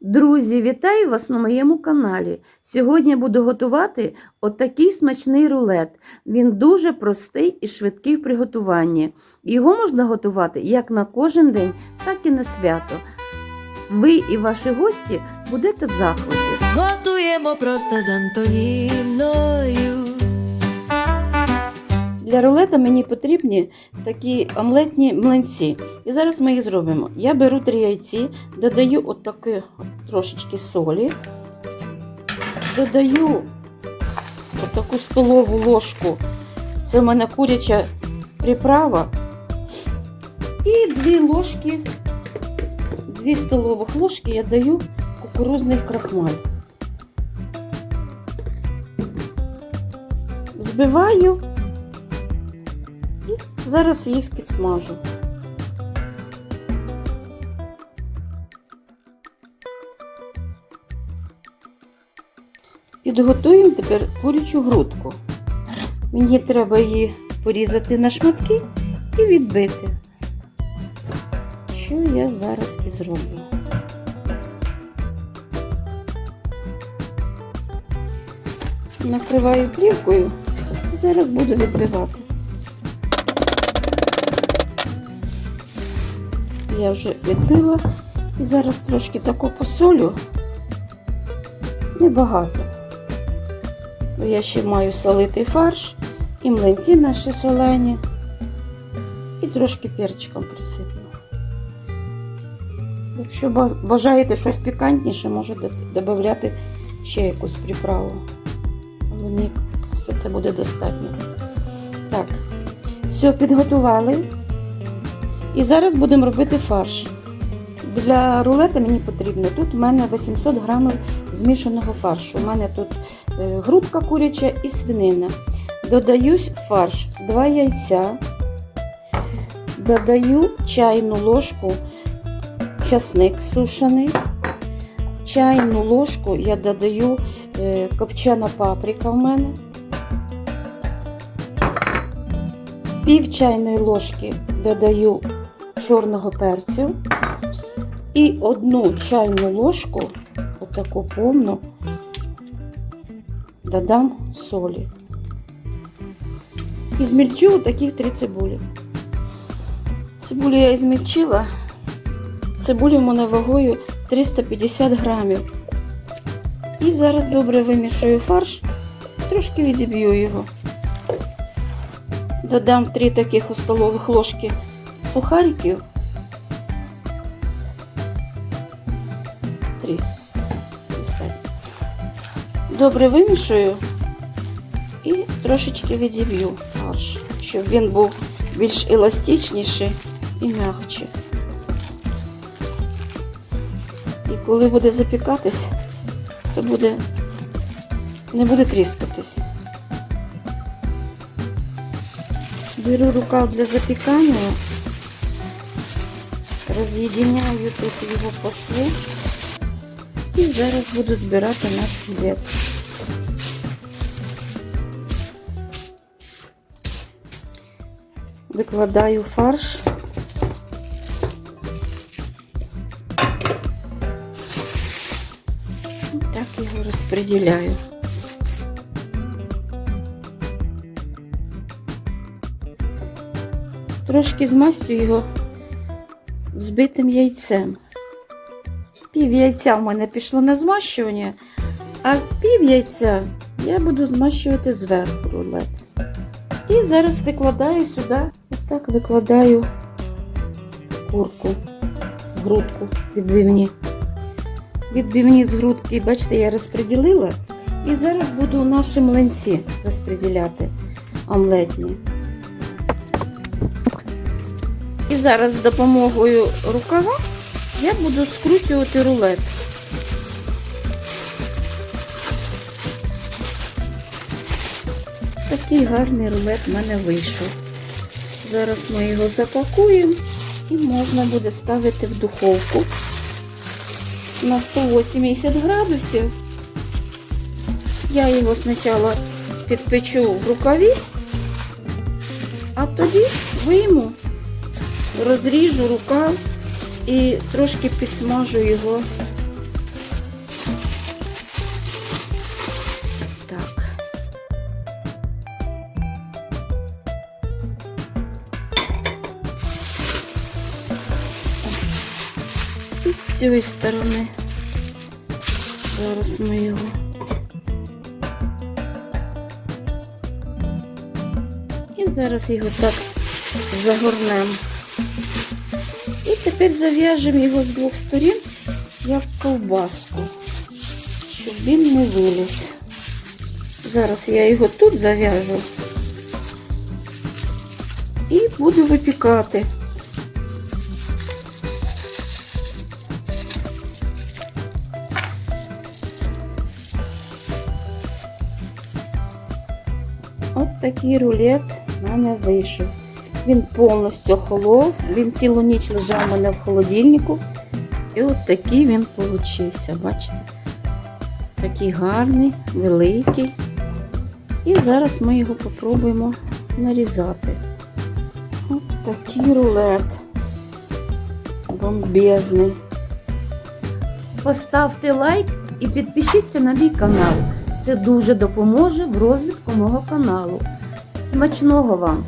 Друзі, вітаю вас на моєму каналі. Сьогодні буду готувати отакий смачний рулет. Він дуже простий і швидкий в приготуванні. Його можна готувати як на кожен день, так і на свято. Ви і ваші гості будете в захваті. Готуємо просто з Антоніною. Для рулета мені потрібні такі омлетні млинці. І зараз ми їх зробимо. Я беру три яйці, додаю отаке трошечки солі, додаю отаку столову ложку. Це в мене куряча приправа. І дві ложки, дві столових ложки я даю кукурузний крахмаль. Збиваю. Зараз їх підсмажу. Підготуємо тепер курячу грудку. Мені треба її порізати на шматки і відбити. Що я зараз і зроблю. Накриваю плівкою і зараз буду відбивати. Я вже відбила. І зараз трошки таку посолю. Небагато. Бо я ще маю солитий фарш і млинці наші солені. І трошки перчиком присиплю. Якщо бажаєте щось пікантніше, можете додати ще якусь приправу. Мені все це буде достатньо. Так, все підготували. І зараз будемо робити фарш. Для рулета мені потрібно. Тут в мене 800 грамів змішаного фаршу. У мене тут е, грудка куряча і свинина. Додаю фарш 2 яйця, додаю чайну ложку часник сушений. Чайну ложку я додаю е, копчена паприка в мене. Пів чайної ложки додаю чорного перцю і одну чайну ложку, отаку повну, додам солі. І змільчу таких три цибулі. Цибулю я змільчила. Цибулі в мене вагою 350 грамів. І зараз добре вимішую фарш, трошки відіб'ю його. Додам три таких столових ложки сухариків. Три. Добре вимішую і трошечки відіб'ю фарш, щоб він був більш еластичніший і м'якший. І коли буде запікатись, то буде не буде тріскатись. Беру рукав для запікання, роз'єдиняю тут його по шву і зараз буду збирати наш хліб. Викладаю фарш. І так його розподіляю. Трошки змастю його Взбитим яйцем. Пів яйця в мене пішло на змащування, а пів яйця я буду змащувати зверху рулет. І зараз викладаю сюди, отак викладаю курку, грудку відбивні. Відбивні з грудки, бачите, я розподілила. І зараз буду наші млинці розподіляти омлетні. Зараз з допомогою рукава я буду скручувати рулет. Такий гарний рулет в мене вийшов. Зараз ми його запакуємо і можна буде ставити в духовку на 180 градусів. Я його спочатку підпечу в рукаві, а тоді вийму розріжу рукав і трошки підсмажу його Так. І з цієї сторони. Зараз ми його. І зараз його так загорнемо. І тепер зав'яжемо його з двох сторін, як ковбаску, щоб він не виліз. Зараз я його тут зав'яжу і буду випікати. От такий рулет в мене вийшов. Він повністю холов, він цілу ніч лежав у мене в холодильнику. І от такий він получився, бачите? Такий гарний, великий. І зараз ми його попробуємо нарізати. От такий рулет. Бомбезний. Поставте лайк і підпишіться на мій канал. Це дуже допоможе в розвитку мого каналу. Смачного вам!